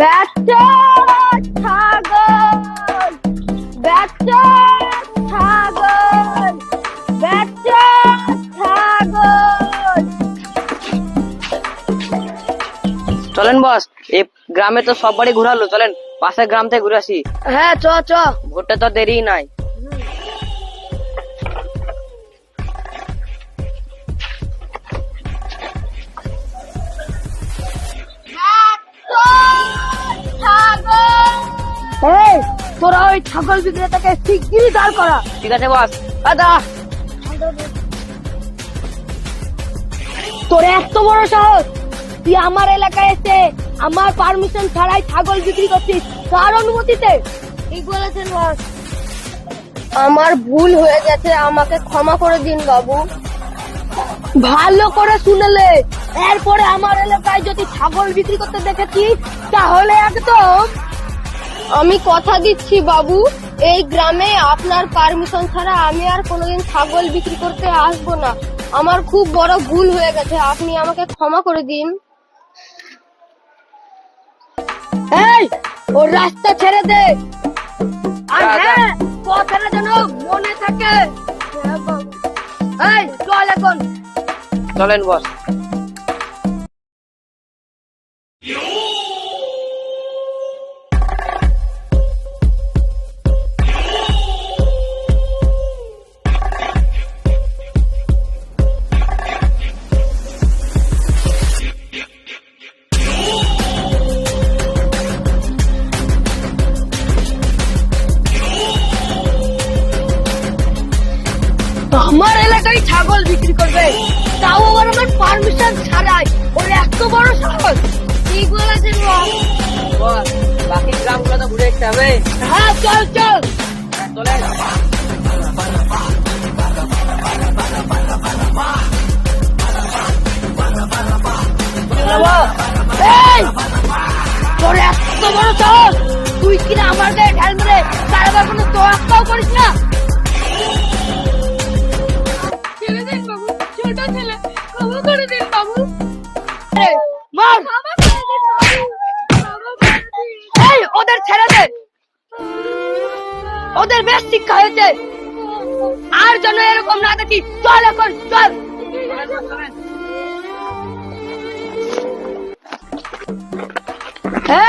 ছাগল ছাগল ছাগল। চলেন বস এই গ্রামে তো সব বাড়ি ঘুরালো চলেন পাশের গ্রাম থেকে ঘুরে আসি। হ্যাঁ চ চ। ভোটটা তো দেরি নাই। এই তোরা ওই ছাগল বিক্রেতাকে শিগগিরই দাঁড় করা। ঠিক আছে বস। দাদা তোর এত বড় সাহস? তুই আমার এলাকায় এসে আমার পারমিশন ছাড়াই ছাগল বিক্রি করছিস কার অনুমতিতে? ঠিক বলেছেন বস। আমার ভুল হয়ে গেছে আমাকে ক্ষমা করে দিন বাবু। ভালো করে শুনলে এরপরে আমার এলাকায় যদি ছাগল বিক্রি করতে দেখেছিস তাহলে একদম আমি কথা দিচ্ছি বাবু। এই গ্রামে আপনার পারমিশন ছাড়া আমি আর কোনোদিন ছাগল বিক্রি করতে আসব না। আমার খুব বড় ভুল হয়ে গেছে। আপনি আমাকে ক্ষমা করে দিন। এই ওর রাস্তা ছেড়ে দে। আর হ্যাঁ কথাটা যেন মনে থাকে। হ্যাঁ, এই চল এখন। চলেন বস। আমার এলাকায় ছাগল বিক্রি করবে। তাও আবার আমার পারমিশন ছাড়াই। ওর এত বড় সাহস। কি। বস বাকি গ্রামগুলো তো ঘুরে দেখতে হবে। হ্যাঁ চল চল। এই তোর এত বড় সাহস। তুই কিনা আমার গায়ে ঢাল মেরে তারপর কোনো তোয়াক্কাও করিস না? করে দিন বাবু। মার! এই ওদের ছেড়ে দে। ওদের বেশ শিক্ষা হয়েছে। আর যেন এরকম না দেখি। চল এখন চল।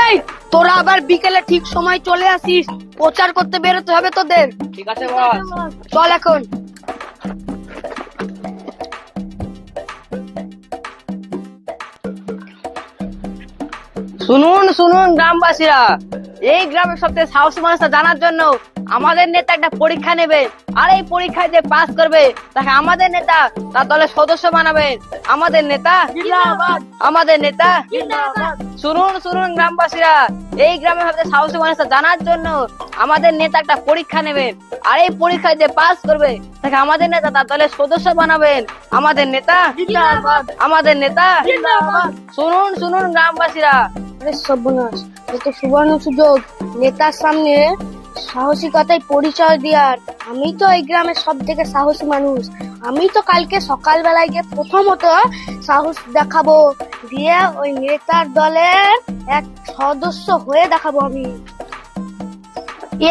এই তোরা আবার বিকেলে ঠিক সময় চলে আসিস। প্রচার করতে বেরোতে হবে তোদের। ঠিক আছে চল এখন। শুনুন শুনুন, গ্রামবাসীরা। এই গ্রামের সবথেকে সাহসী মানুষটা জানার জন্য আমাদের নেতা একটা পরীক্ষা নেবে। আর এই পরীক্ষায় যে পাস করবে, তাকে আমাদের নেতা, তার দলের সদস্য বানাবেন আমাদের নেতা আমাদের নেতা শুনুন শুনুন, গ্রামবাসীরা। এই গ্রামের সবথেকে সাহসী মানুষটা জানার জন্য আমাদের নেতা একটা পরীক্ষা নেবে। আর এই পরীক্ষায় যে পাস করবে, তাকে আমাদের নেতা, তার দলের সদস্য বানাবেন। আমাদের নেতা আমাদের নেতা শুনুন শুনুন, গ্রামবাসীরা। সর্বনাশ এটা সুবর্ণ সুযোগ। নেতার সামনে সাহসিকতায় পরিচয় দেওয়ার। আমি তো এই গ্রামের সব থেকে সাহসী মানুষ। আমি তো কালকে সকালবেলায় গিয়ে প্রথমত সাহস দেখাবো। দিয়ে ওই নেতার দলের এক সদস্য হয়ে দেখাবো আমি।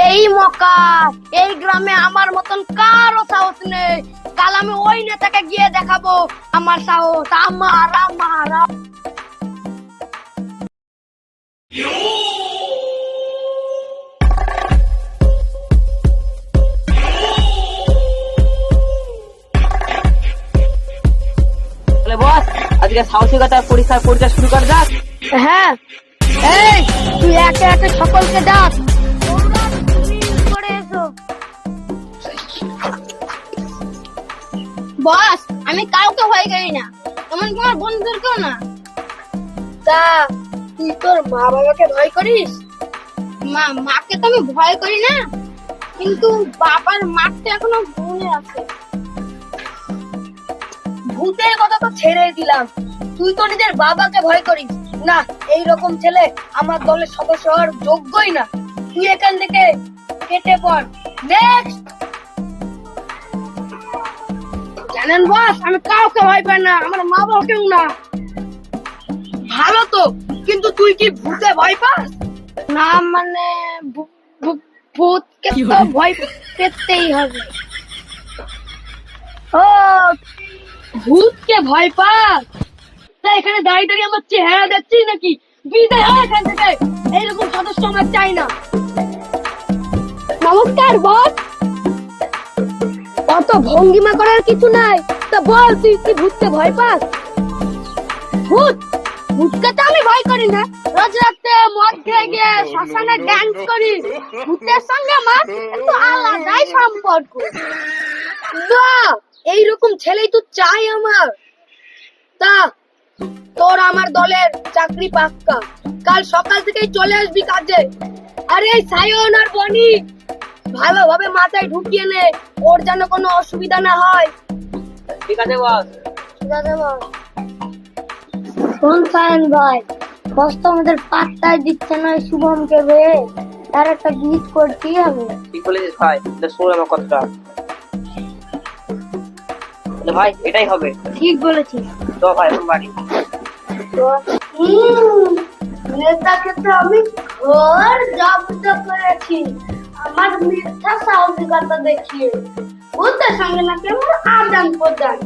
এই মকা এই গ্রামে আমার মতন কারও সাহস নেই। কাল আমি ওই নেতাকে গিয়ে দেখাবো। আমার সাহস আমার আমার। আজকে সাহসিকতার পরীক্ষার পরীক্ষা শুরু করা যাক হ্যাঁ। এই, তুই একে একে সকলকে ডাক বস, আমি কাউকে ভয় করি না। এমনকি আমার বন্ধুদেরকেও না। তা, তুই তোর মা বাবাকে ভয় করিস? মা, মাকে তো আমি ভয় করি না। কিন্তু বাবার মাঠটা এখনও মনে আছে। ভূতের কথা তো ছেড়ে দিলাম। তুই তো নিজের বাবাকে ভয় করিস। না এই রকম ছেলে আমার দলের সদস্য হওয়ার যোগ্যই না। তুই এখান থেকে কেটে পড়। নেক্সট জানেন বস আমি কাউকে ভয় পাই না আমার মা বাবাকেও না। ভালো তো কিন্তু তুই কি ভূতে ভয় পাস? না মানে ভূতকে তো ভয় পেতেই হবে। ও ভূতকে ভয় পাস। তা এখানে দাঁড়িয়ে দাঁড়িয়ে আমার চেহারা দেখছিস নাকি? বিদায় হয় এখান থেকে। এইরকম সদস্য আমার চাই না। নমস্কার, বস। অত ভঙ্গিমা করার কিছু নাই। তা বল, তুই কি ভূতকে ভয় পাস? ভূত? ভূতকে তো আমি ভয় করি না। রোজ রাতে মদ খেয়ে গিয়ে শ্মশানে ড্যান্স করি। ভূতের সঙ্গে আমার একটু আলাদাই সম্পর্ক। না এইরকম ছেলেই তো চাই আমার। তা তোর আমার দলের চাকরি পাক্কা। কাল সকাল থেকেই চলে আসবি কাজে। আরে সায়ন আর বনি ভালোভাবে মাথায় ঢুকিয়ে নে ওর যেন কোনো অসুবিধা না হয়। ঠিক আছে বস। শোন সায়ন ভাই বস তো আমাদের পাত্তাই দিচ্ছে না এই শুভমকে রে। তার একটা গীত হবে ঠিক বলেছিস ভাই শোন আমার কথাটা। তাহলে ভাই এটাই হবে। ঠিক বলেছিস। তো ভাই এখন বাড়ি। নেতাকে তো আমি ঘর জব্দ করেছি। আমার মিথ্যা সাহসিকতা দেখিয়ে। ওদের সঙ্গে নাকি আমার আদান প্রদান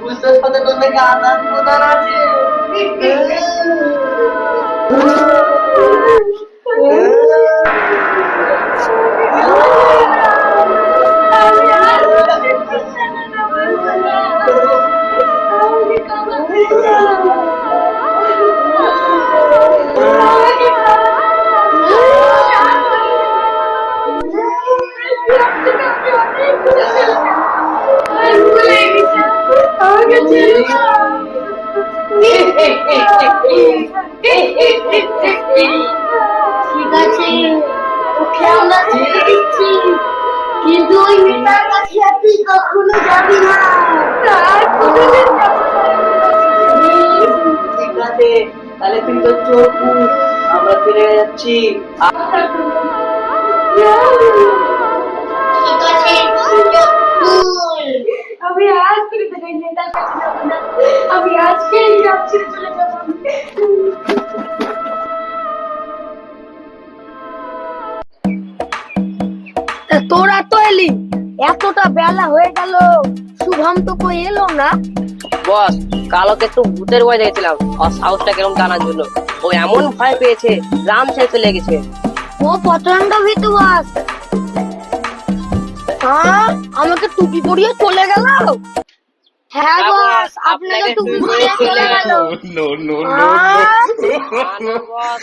বুঝতে সাথে তোর নাকি আদান প্রদান আছে ঠিক আছে ওকে আমরা ছেড়ে দিচ্ছি। কিন্তু ওই মেয়েটার কাছে তুই কখনো যাবি না। ঠিক আছে তাহলে তুই তো চোখ আমরা চলে যাচ্ছি। এতটা বেলা হয়ে গেল শুভম তো কই এলো না বস কালোকে একটু ভূতের ভয় দেখেছিলাম আর সাহসটা কীরকম জানার জন্য। ও এমন ভয় পেয়েছে রাম ছেড়ে চলে গেছে। ও প্রচণ্ড ভীতু বাস। হ্যাঁ আমাকে টুপি পরিয়ে চলে গেল? হ্যাঁ হ্যাঁ, বস আপনাকে টুপি পরিয়ে চলে গেল। no, হ্যাঁ? no. বস,